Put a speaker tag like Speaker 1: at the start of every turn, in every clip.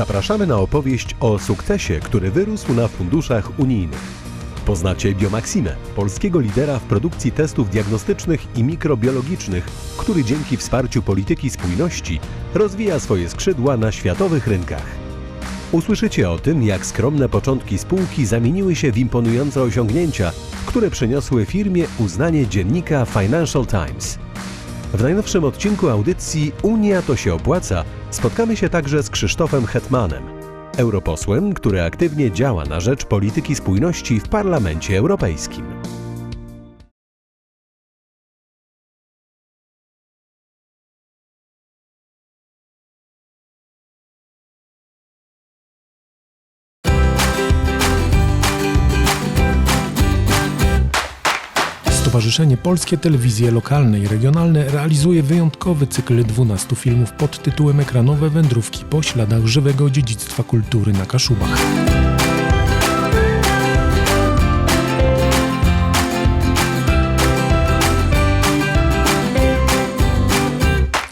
Speaker 1: Zapraszamy na opowieść o sukcesie, który wyrósł na funduszach unijnych. Poznacie Biomaximę, polskiego lidera w produkcji testów diagnostycznych i mikrobiologicznych, który dzięki wsparciu polityki spójności rozwija swoje skrzydła na światowych rynkach. Usłyszycie o tym, jak skromne początki spółki zamieniły się w imponujące osiągnięcia, które przyniosły firmie uznanie dziennika Financial Times. W najnowszym odcinku audycji Unia to się opłaca spotkamy się także z Krzysztofem Hetmanem, europosłem, który aktywnie działa na rzecz polityki spójności w Parlamencie Europejskim.
Speaker 2: Stowarzyszenie Polskie Telewizje Lokalne i Regionalne realizuje wyjątkowy cykl 12 filmów pod tytułem Ekranowe wędrówki po śladach żywego dziedzictwa kultury na Kaszubach.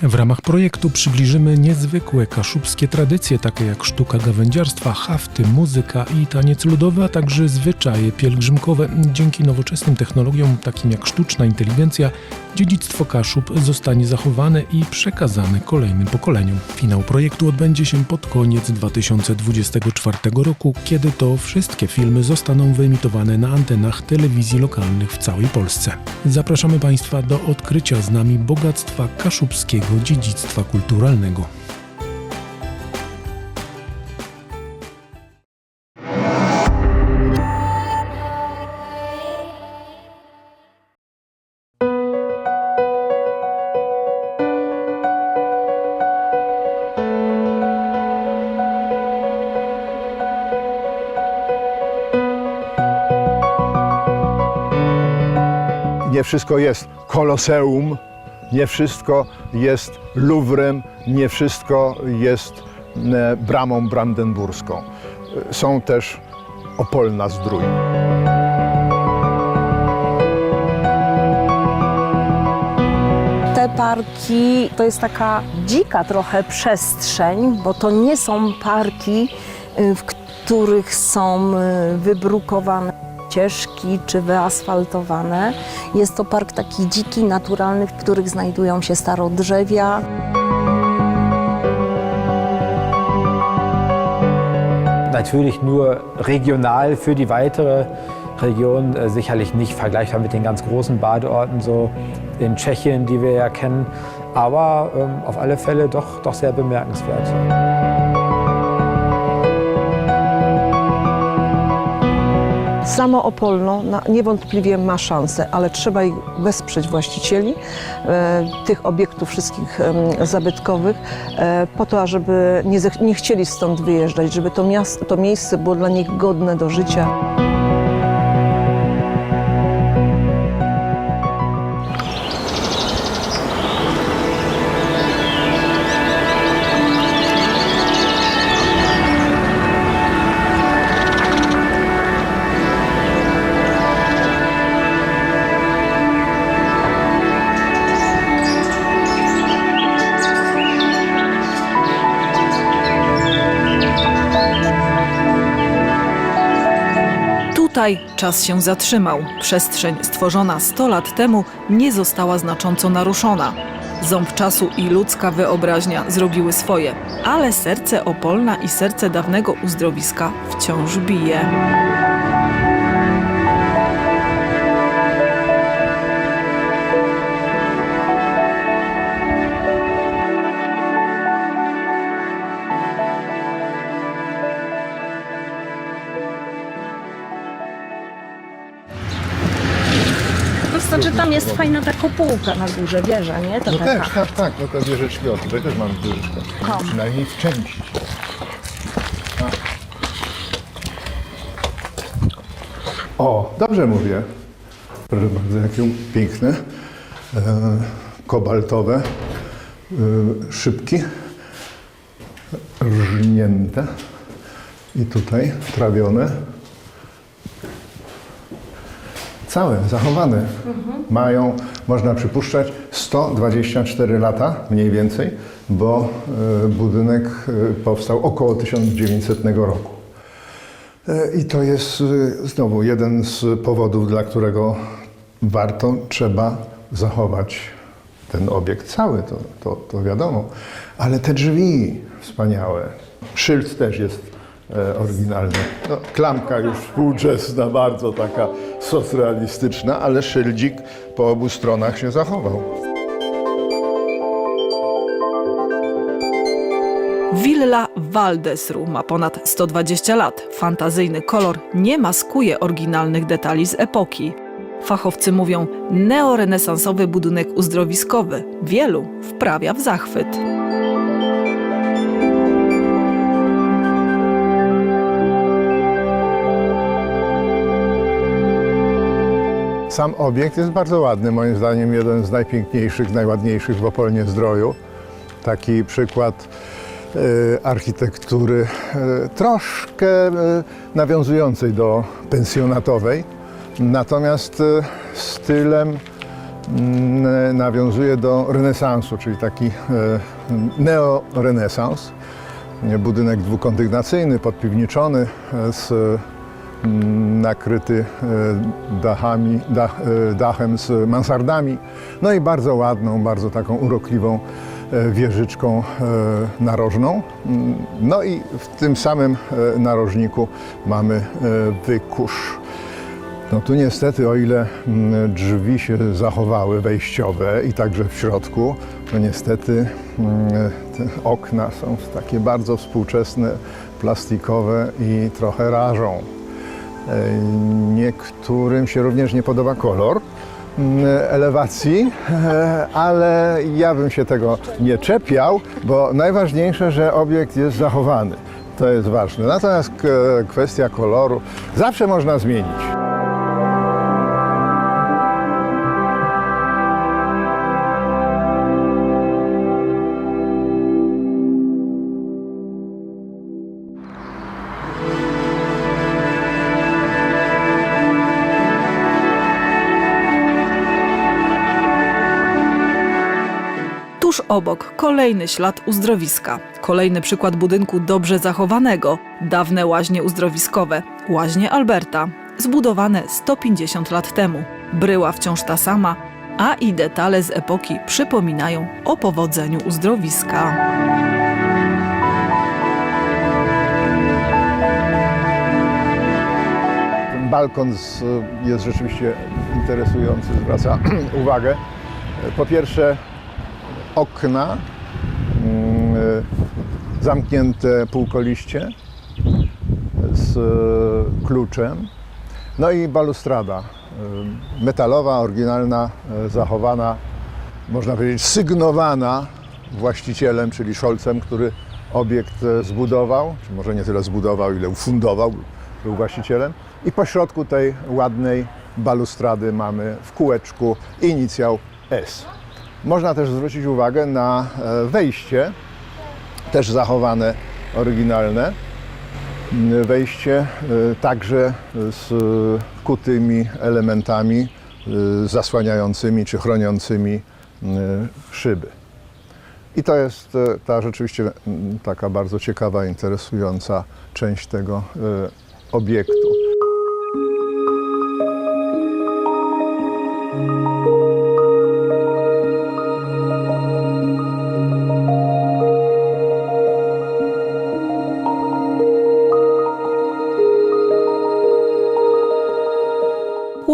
Speaker 2: W ramach projektu przybliżymy niezwykłe kaszubskie tradycje, takie jak sztuka gawędziarstwa, hafty, muzyka i taniec ludowy, a także zwyczaje pielgrzymkowe. Dzięki nowoczesnym technologiom, takim jak sztuczna inteligencja, dziedzictwo Kaszub zostanie zachowane i przekazane kolejnym pokoleniom. Finał projektu odbędzie się pod koniec 2024 roku, kiedy to wszystkie filmy zostaną wyemitowane na antenach telewizji lokalnych w całej Polsce. Zapraszamy Państwa do odkrycia z nami bogactwa kaszubskiego dziedzictwa kulturalnego.
Speaker 3: Nie wszystko jest koloseum, nie wszystko jest Luwrem, nie wszystko jest e, bramą brandenburską. E, Są też Opolna Zdrój.
Speaker 4: Te parki to jest taka dzika trochę przestrzeń, bo to nie są parki, y, w których są y, wybrukowane ścieżki czy wyasfaltowane. Jest to park taki dziki, naturalny, w których znajdują się starodrzewia.
Speaker 5: Natürlich nur regional für die weitere Region, äh, sicherlich nicht vergleichbar mit den ganz großen Badeorten, so in Tschechien, die wir ja kennen, aber ähm, auf alle Fälle doch, doch sehr bemerkenswert.
Speaker 6: Samo Opolno niewątpliwie ma szansę, ale trzeba ich wesprzeć właścicieli e, tych obiektów wszystkich zabytkowych e, po to, żeby nie, nie chcieli stąd wyjeżdżać, żeby to, miasto, to miejsce było dla nich godne do życia.
Speaker 7: Czas się zatrzymał. Przestrzeń stworzona 100 lat temu nie została znacząco naruszona. Ząb czasu i ludzka wyobraźnia zrobiły swoje, ale serce Opolna i serce dawnego uzdrowiska wciąż bije.
Speaker 4: Jest fajna ta kopułka na górze, wieża, nie? To
Speaker 3: No
Speaker 4: taka.
Speaker 3: też, tak, tak, no to wieże śpiowy, tutaj też mamy wieżyczkę.
Speaker 4: Tam.
Speaker 3: Przynajmniej w części. Tak. O, dobrze mówię. Proszę bardzo, jakie piękne, e, kobaltowe e, szybki, rżnięte i tutaj trawione. Całe, zachowane. Mają, można przypuszczać, 124 lata mniej więcej. bo e, budynek e, powstał około 1900 roku. E, I to jest znowu jeden z powodów, dla którego warto, trzeba zachować ten obiekt cały, to, to, to wiadomo. Ale te drzwi wspaniałe. Szyld też jest e, oryginalny. No, klamka już współczesna, bardzo taka socrealistyczna, ale szyldzik po obu stronach się zachował.
Speaker 7: Villa Waldesru ma ponad 120 lat. Fantazyjny kolor nie maskuje oryginalnych detali z epoki. Fachowcy mówią neorenesansowy budynek uzdrowiskowy. Wielu wprawia w zachwyt.
Speaker 3: Sam obiekt jest bardzo ładny, moim zdaniem jeden z najpiękniejszych, najładniejszych w Opolnie Zdroju. Taki przykład e, architektury e, troszkę e, nawiązującej do pensjonatowej, natomiast stylem mm, nawiązuje do renesansu, czyli taki neorenesans. Budynek dwukondygnacyjny, podpiwniczony, z nakryty e, dachami, dach, e, dachem z mansardami. No i bardzo ładną, bardzo taką urokliwą e, wieżyczką narożną. Mm, No i w tym samym narożniku mamy wykusz. No tu niestety, o ile mm, drzwi się zachowały wejściowe i także w środku, to niestety mm, te okna są takie bardzo współczesne, plastikowe i trochę rażą. E, Niektórym się również nie podoba kolor mm, elewacji, e, ale ja bym się tego nie czepiał, bo najważniejsze, że obiekt jest zachowany. To jest ważne. Natomiast k- kwestia koloru zawsze można zmienić.
Speaker 7: Tuż obok kolejny ślad uzdrowiska. Kolejny przykład budynku dobrze zachowanego. Dawne łaźnie uzdrowiskowe. Łaźnie Alberta. Zbudowane 150 lat temu. Bryła wciąż ta sama, a i detale z epoki przypominają o powodzeniu uzdrowiska.
Speaker 3: Balkon z, jest rzeczywiście interesujący, zwraca uwagę. Po pierwsze, okna mm, zamknięte półkoliście z e, kluczem. No i balustrada e, metalowa, oryginalna, e, zachowana, można powiedzieć sygnowana właścicielem, czyli Scholzem, który obiekt e, zbudował, czy może nie tyle zbudował, ile ufundował, był właścicielem. I po środku tej ładnej balustrady mamy w kółeczku inicjał S. Można też zwrócić uwagę na e, wejście, też zachowane, oryginalne. Mm, Wejście e, także z kutymi elementami e, zasłaniającymi czy chroniącymi e, szyby. I to jest ta rzeczywiście mm, taka bardzo ciekawa, interesująca część tego obiektu.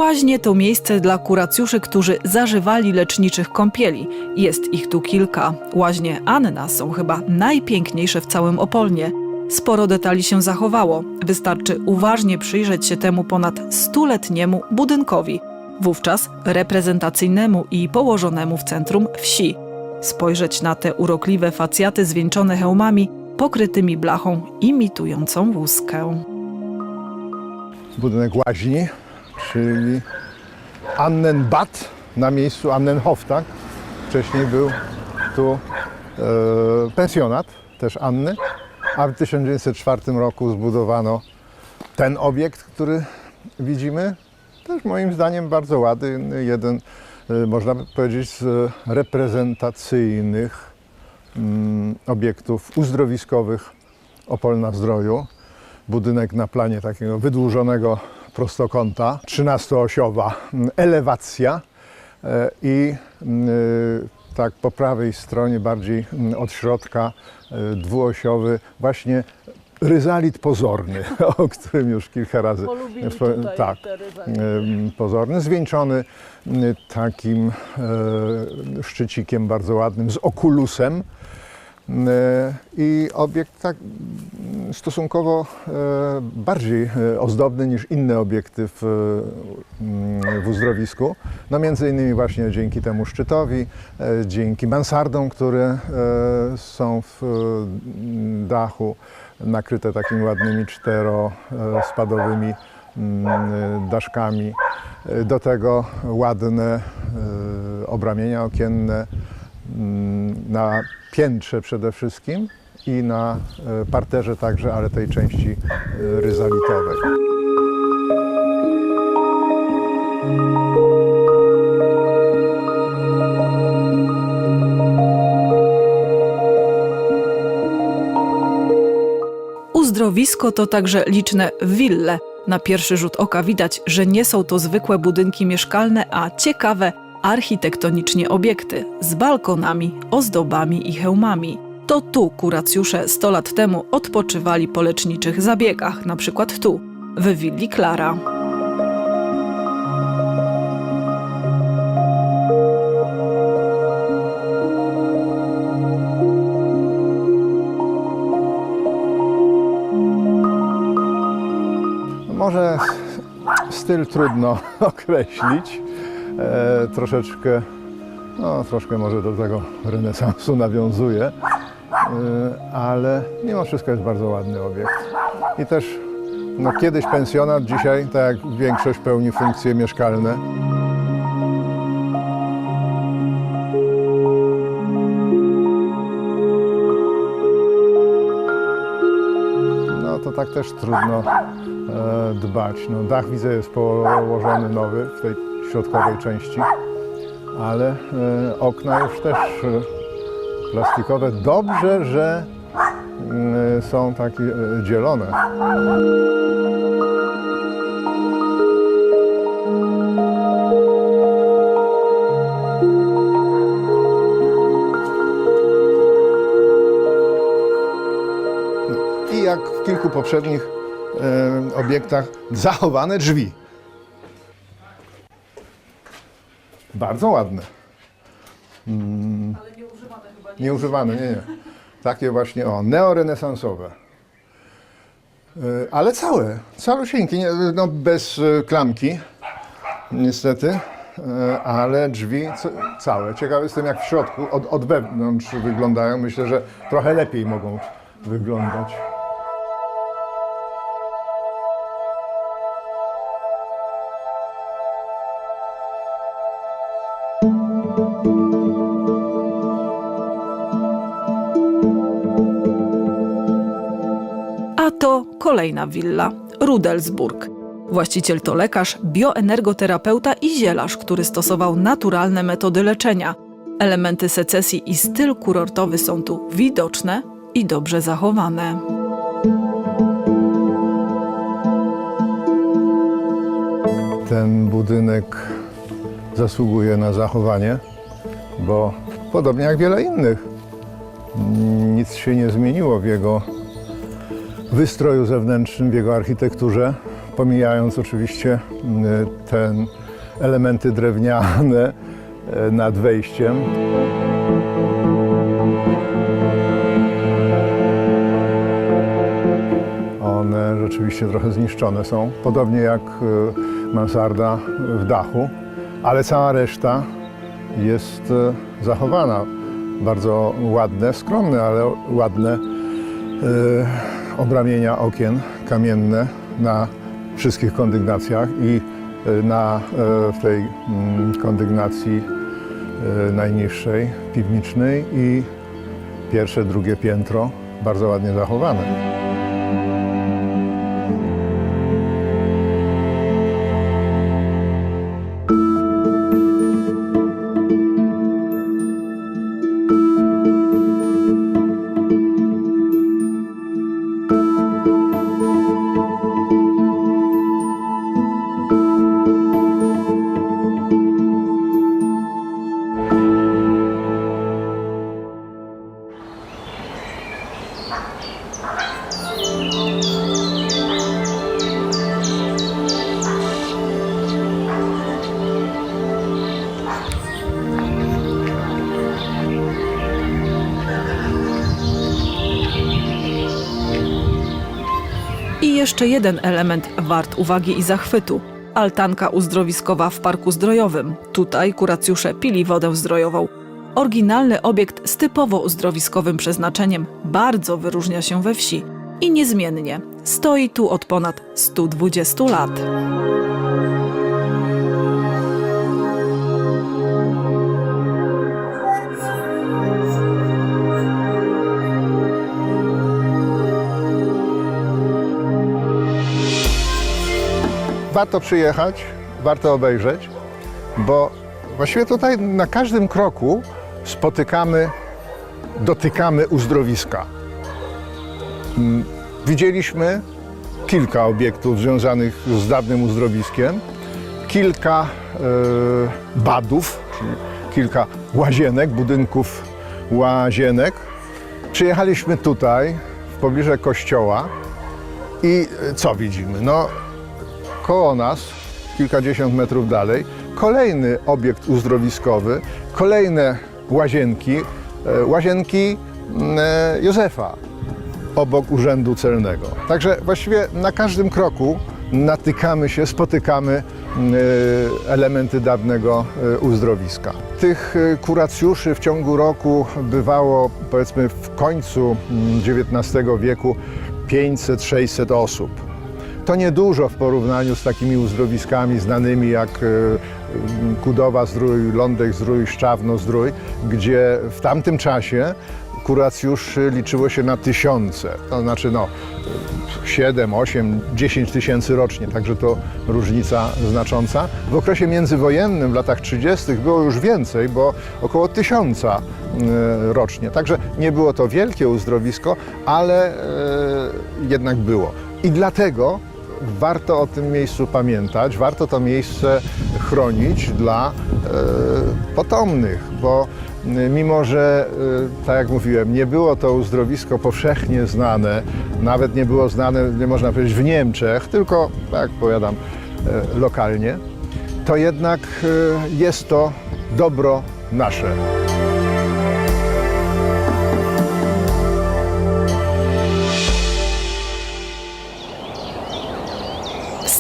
Speaker 7: Łaźnie to miejsce dla kuracjuszy, którzy zażywali leczniczych kąpieli. Jest ich tu kilka. Łaźnie Anna są chyba najpiękniejsze w całym Opolnie. Sporo detali się zachowało. Wystarczy uważnie przyjrzeć się temu ponad stuletniemu budynkowi, wówczas reprezentacyjnemu i położonemu w centrum wsi. Spojrzeć na te urokliwe facjaty zwieńczone hełmami, pokrytymi blachą imitującą łuskę.
Speaker 3: budynek łaźni, czyli Annenbad na miejscu Annenhof, tak? Wcześniej był tu e, pensjonat, też Anny, a w 1904 roku zbudowano ten obiekt, który widzimy. Też moim zdaniem bardzo ładny, jeden, e, można by powiedzieć, z reprezentacyjnych mm, obiektów uzdrowiskowych Opolna Zdroju. Budynek na planie takiego wydłużonego prostokąta, 13-osiowa mm, elewacja e, i mm, y, tak po prawej stronie, bardziej mm, od środka, y, dwuosiowy, właśnie ryzalit pozorny, o którym już kilka razy tak, pozorny, zwieńczony takim e, szczycikiem bardzo ładnym z okulusem. E, I obiekt tak stosunkowo e, bardziej e, ozdobny niż inne obiekty w, mm, w uzdrowisku. No między innymi właśnie dzięki temu szczytowi, dzięki mansardom, które są w dachu nakryte takimi ładnymi czterospadowymi mm, daszkami. Do tego ładne obramienia okienne na piętrze przede wszystkim i na e, parterze także, ale tej części e, ryzalitowej.
Speaker 7: Uzdrowisko to także liczne wille. Na pierwszy rzut oka widać, że nie są to zwykłe budynki mieszkalne, a ciekawe architektonicznie obiekty z balkonami, ozdobami i hełmami. To tu kuracjusze 100 lat temu odpoczywali po leczniczych zabiegach, na przykład tu, w willi Klara.
Speaker 3: Może styl trudno określić. E, troszeczkę, no troszkę może do tego renesansu nawiązuje, e, ale mimo wszystko jest bardzo ładny obiekt. I też no, kiedyś pensjonat, dzisiaj tak jak większość pełni funkcje mieszkalne. No to tak też trudno e, dbać. No, dach widzę jest położony nowy w tej środkowej części, ale e, okna już też e, plastikowe. Dobrze, że mm, są takie e, dzielone. I jak w kilku poprzednich e, obiektach zachowane drzwi. Bardzo ładne. Mm. Ale nieużywane chyba nie. Nieużywane, nie, nie. Takie właśnie, o, neorenesansowe. E, Ale całe, calusieńkie, no bez e, klamki, niestety, e, ale drzwi całe. Ciekawy jestem, jak w środku, od, od wewnątrz wyglądają. Myślę, że trochę lepiej mogą wyglądać.
Speaker 7: Kolejna willa Rudelsburg. Właściciel to lekarz, bioenergoterapeuta i zielarz, który stosował naturalne metody leczenia. Elementy secesji i styl kurortowy są tu widoczne i dobrze zachowane.
Speaker 3: Ten budynek zasługuje na zachowanie, bo podobnie jak wiele innych, nic się nie zmieniło w jego wystroju zewnętrznym, w jego architekturze, pomijając oczywiście te elementy drewniane y, nad wejściem. One rzeczywiście trochę zniszczone są, podobnie jak y, mansarda w dachu, ale cała reszta jest y, zachowana. Bardzo ładne, skromne, ale ładne y, obramienia okien kamienne na wszystkich kondygnacjach i y, na, y, w tej mm, kondygnacji y, najniższej, piwnicznej i pierwsze, drugie piętro bardzo ładnie zachowane.
Speaker 7: Jeszcze jeden element wart uwagi i zachwytu. Altanka uzdrowiskowa w Parku Zdrojowym. Tutaj kuracjusze pili wodę zdrojową. Oryginalny obiekt z typowo uzdrowiskowym przeznaczeniem bardzo wyróżnia się we wsi i niezmiennie stoi tu od ponad 120 lat.
Speaker 3: Warto przyjechać, warto obejrzeć, bo właściwie tutaj na każdym kroku spotykamy, dotykamy uzdrowiska. Mm, Widzieliśmy kilka obiektów związanych z dawnym uzdrowiskiem, kilka e, badów, czyli kilka łazienek, budynków łazienek. Przyjechaliśmy tutaj, w pobliżu kościoła i e, co widzimy? No, koło nas, kilkadziesiąt metrów dalej, kolejny obiekt uzdrowiskowy, kolejne łazienki, e, łazienki mm, e, Józefa obok Urzędu Celnego. Także właściwie na każdym kroku natykamy się, spotykamy mm, e, elementy dawnego uzdrowiska. Tych kuracjuszy w ciągu roku bywało powiedzmy w końcu mm, XIX wieku 500-600 osób. To niedużo w porównaniu z takimi uzdrowiskami znanymi jak e, Kudowa Zdrój, Lądek Zdrój, Szczawno Zdrój, gdzie w tamtym czasie kuracjuszy liczyło się na tysiące, to znaczy no 7, 8, 10 tysięcy rocznie, także to różnica znacząca. W okresie międzywojennym, w latach 30. było już więcej, bo około tysiąca rocznie. Także nie było to wielkie uzdrowisko, ale e, jednak było. I dlatego warto o tym miejscu pamiętać, warto to miejsce chronić dla e, potomnych, bo m, mimo, że e, tak jak mówiłem, nie było to uzdrowisko powszechnie znane, nawet nie było znane, nie można powiedzieć w Niemczech, tylko, tak jak powiadam, e, lokalnie, to jednak e, jest to dobro nasze.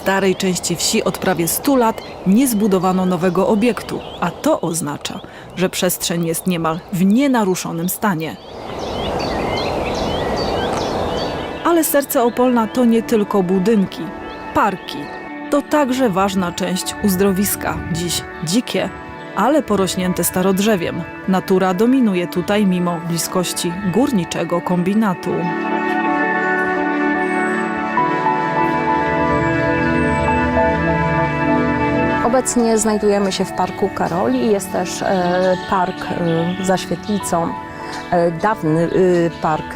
Speaker 7: Starej części wsi od prawie 100 lat nie zbudowano nowego obiektu, a to oznacza, że przestrzeń jest niemal w nienaruszonym stanie. Ale serce Opolna to nie tylko budynki, parki. To także ważna część uzdrowiska, dziś dzikie, ale porośnięte starodrzewiem. Natura dominuje tutaj mimo bliskości górniczego kombinatu.
Speaker 4: Obecnie znajdujemy się w Parku Karoli. Jest też e, park e, za świetlicą, e, dawny park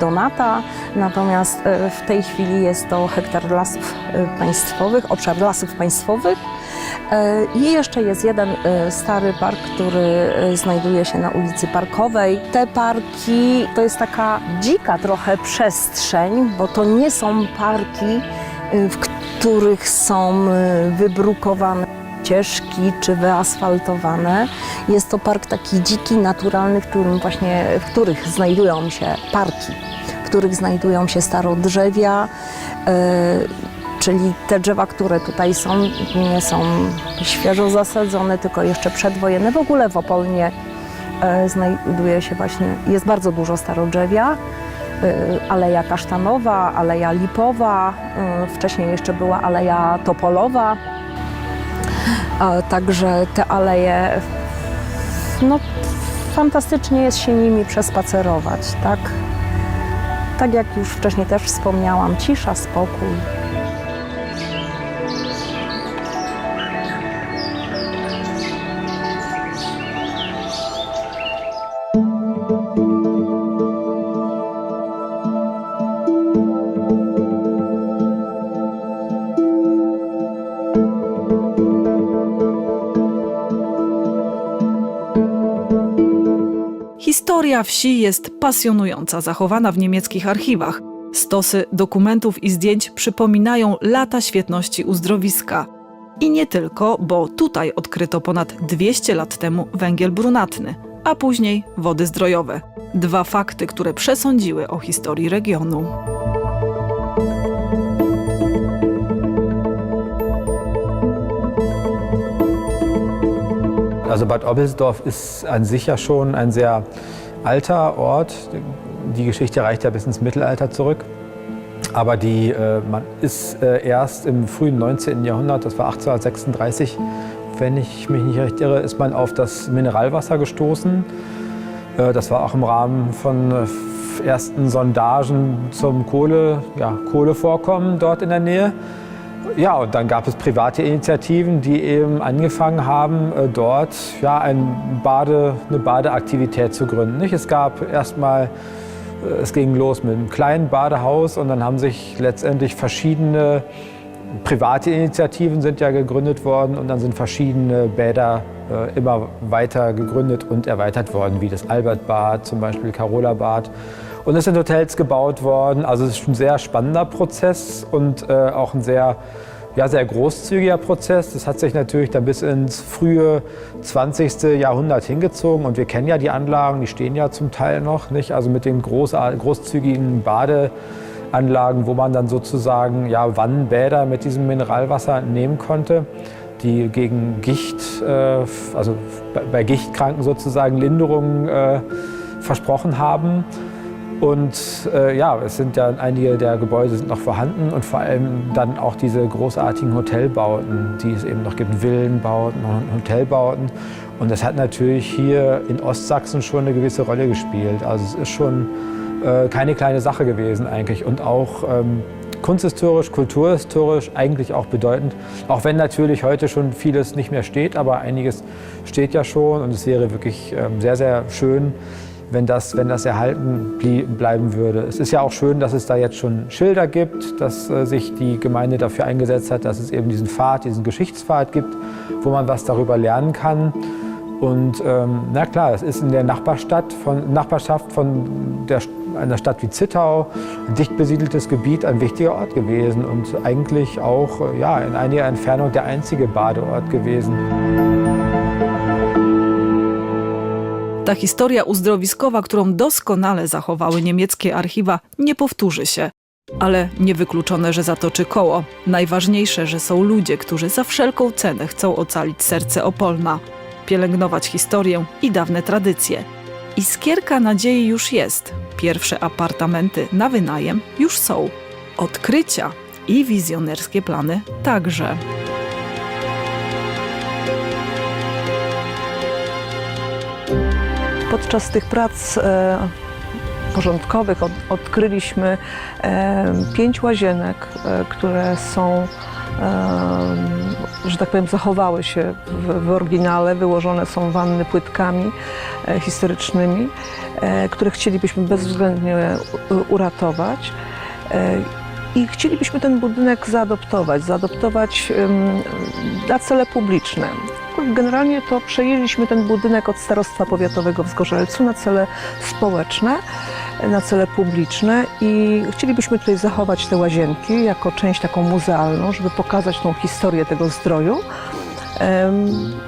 Speaker 4: Donata. Natomiast w tej chwili jest to hektar lasów państwowych, obszar lasów państwowych. I jeszcze jest jeden stary park, który znajduje się na ulicy Parkowej. Te parki to jest taka dzika trochę przestrzeń, bo to nie są parki, w których są wybrukowane ścieżki czy wyasfaltowane. Jest to park taki dziki, naturalny, w którym właśnie, w których znajdują się parki, w których znajdują się starodrzewia, e, czyli te drzewa, które tutaj są, nie są świeżo zasadzone, tylko jeszcze przedwojenne. W ogóle w Opolnie e, znajduje się właśnie, jest bardzo dużo starodrzewia. e, Aleja Kasztanowa, Aleja Lipowa, wcześniej jeszcze była Aleja Topolowa. Także te aleje, no fantastycznie jest się nimi przespacerować, tak? Tak jak już wcześniej też wspomniałam, cisza, spokój.
Speaker 7: pasjonująca, zachowana w niemieckich archiwach. Stosy dokumentów i zdjęć przypominają lata świetności uzdrowiska. I nie tylko, bo tutaj odkryto ponad 200 lat temu węgiel brunatny, a później wody zdrojowe. Dwa fakty, które przesądziły o historii regionu.
Speaker 5: Also Bad Obbelsdorf ist an sich ja schon ein sehr alter Ort. Die Geschichte reicht ja bis ins Mittelalter zurück. Aber die, äh, man ist äh, erst im frühen 19. Jahrhundert, das war 1836, wenn ich mich nicht recht irre, ist man auf das Mineralwasser gestoßen. Äh, das war auch im Rahmen von äh, ersten Sondagen zum Kohle, ja, Kohlevorkommen dort in der Nähe. Ja, und dann gab es private Initiativen, die eben angefangen haben, äh, dort ja, ein Bade, eine Badeaktivität zu gründen. Nicht? Es gab erstmal, äh, es ging los mit einem kleinen Badehaus und dann haben sich letztendlich verschiedene private Initiativen sind ja gegründet worden und dann sind verschiedene Bäder äh, immer weiter gegründet und erweitert worden, wie das Albertbad, zum Beispiel Carola Bad. Und es sind Hotels gebaut worden. Also es ist ein sehr spannender Prozess und äh, auch ein sehr, ja, sehr großzügiger Prozess. Das hat sich natürlich dann bis ins frühe 20. Jahrhundert hingezogen. Und wir kennen ja die Anlagen, die stehen ja zum Teil noch, nicht? Also mit den groß, großzügigen Badeanlagen, wo man dann sozusagen ja, Wannenbäder mit diesem Mineralwasser nehmen konnte die gegen Gicht, äh, also bei Gichtkranken sozusagen Linderungen äh, versprochen haben. Und äh, ja, es sind ja einige der Gebäude sind noch vorhanden und vor allem dann auch diese großartigen Hotelbauten, die es eben noch gibt, Villenbauten und Hotelbauten. Und das hat natürlich hier in Ostsachsen schon eine gewisse Rolle gespielt. Also es ist schon äh, keine kleine Sache gewesen eigentlich und auch ähm, kunsthistorisch, kulturhistorisch eigentlich auch bedeutend. Auch wenn natürlich heute schon vieles nicht mehr steht, aber einiges steht ja schon und es wäre wirklich ähm, sehr, sehr schön, wenn das, wenn das erhalten bleiben würde. Es ist ja auch schön, dass es da jetzt schon Schilder gibt, dass äh, sich die Gemeinde dafür eingesetzt hat, dass es eben diesen Pfad, diesen Geschichtspfad gibt, wo man was darüber lernen kann. Und ähm, na klar, es ist in der Nachbarstadt von, Nachbarschaft von der, einer Stadt wie Zittau, ein dicht besiedeltes Gebiet, ein wichtiger Ort gewesen und eigentlich auch äh, ja, in einiger Entfernung der einzige Badeort gewesen.
Speaker 7: Ta historia uzdrowiskowa, którą doskonale zachowały niemieckie archiwa, nie powtórzy się. Ale niewykluczone, że zatoczy koło. Najważniejsze, że są ludzie, którzy za wszelką cenę chcą ocalić serce Opolna, pielęgnować historię i dawne tradycje. Iskierka nadziei już jest. Pierwsze apartamenty na wynajem już są. Odkrycia i wizjonerskie plany także.
Speaker 6: Podczas tych prac e, porządkowych od, odkryliśmy e, pięć łazienek, e, które są, że tak powiem, zachowały się w, oryginale. Wyłożone są wanny płytkami historycznymi, które chcielibyśmy bezwzględnie uratować. I chcielibyśmy ten budynek zaadoptować, zaadoptować na cele publiczne. Generalnie to przejęliśmy ten budynek od Starostwa Powiatowego w Zgorzelcu na cele społeczne, na cele publiczne i chcielibyśmy tutaj zachować te łazienki jako część taką muzealną, żeby pokazać tą historię tego zdroju.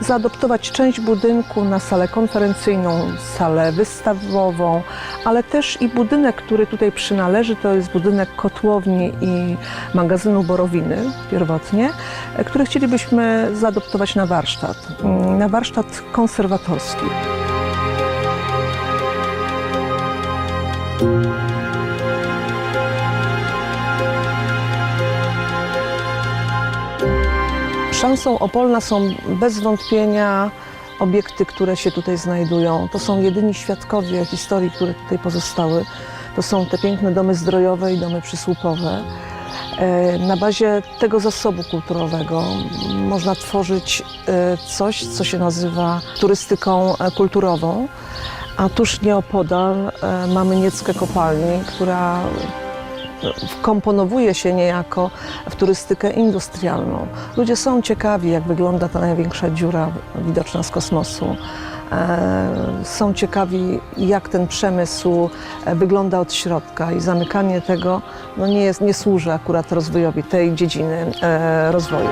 Speaker 6: Zaadoptować część budynku na salę konferencyjną, salę wystawową, ale też i budynek, który tutaj przynależy, to jest budynek kotłowni i magazynu Borowiny pierwotnie, e, który chcielibyśmy zaadoptować na warsztat, mm, na warsztat konserwatorski. Szansą Opolna są bez wątpienia obiekty, które się tutaj znajdują. To są jedyni świadkowie historii, które tutaj pozostały. To są te piękne domy zdrojowe i domy przysłupowe. E, Na bazie tego zasobu kulturowego można tworzyć e, coś, co się nazywa turystyką e, kulturową. A tuż nieopodal mamy Nieckę Kopalni, która wkomponowuje się niejako w turystykę industrialną. Ludzie są ciekawi, jak wygląda ta największa dziura widoczna z kosmosu. E, Są ciekawi, jak ten przemysł e, wygląda od środka i zamykanie tego no nie, jest, nie służy akurat rozwojowi tej dziedziny e, rozwoju.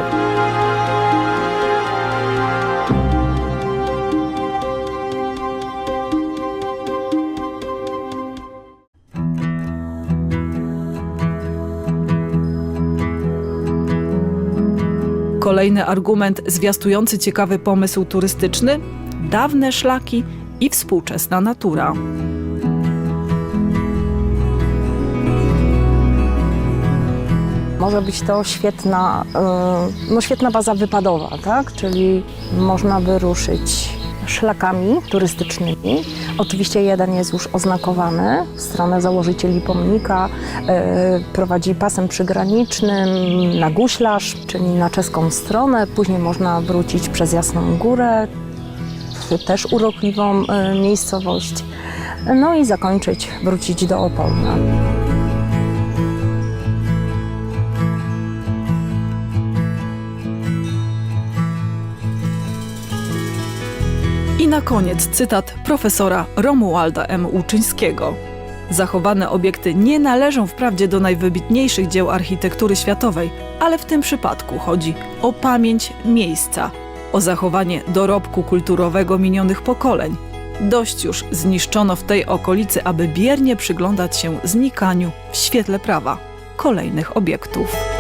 Speaker 7: Kolejny argument zwiastujący ciekawy pomysł turystyczny, dawne szlaki i współczesna natura.
Speaker 4: Może być to świetna, y, no świetna baza wypadowa, tak? czyli można wyruszyć szlakami turystycznymi. Oczywiście jeden jest już oznakowany w stronę założycieli pomnika, y, prowadzi pasem przygranicznym na Guślarz, czyli na czeską stronę. Później można wrócić przez Jasną Górę, też urokliwą y, miejscowość. No i zakończyć, wrócić do Opolna.
Speaker 7: Na koniec cytat profesora Romualda M. Łuczyńskiego. Zachowane obiekty nie należą wprawdzie do najwybitniejszych dzieł architektury światowej, ale w tym przypadku chodzi o pamięć miejsca, o zachowanie dorobku kulturowego minionych pokoleń. Dość już zniszczono w tej okolicy, aby biernie przyglądać się znikaniu w świetle prawa kolejnych obiektów.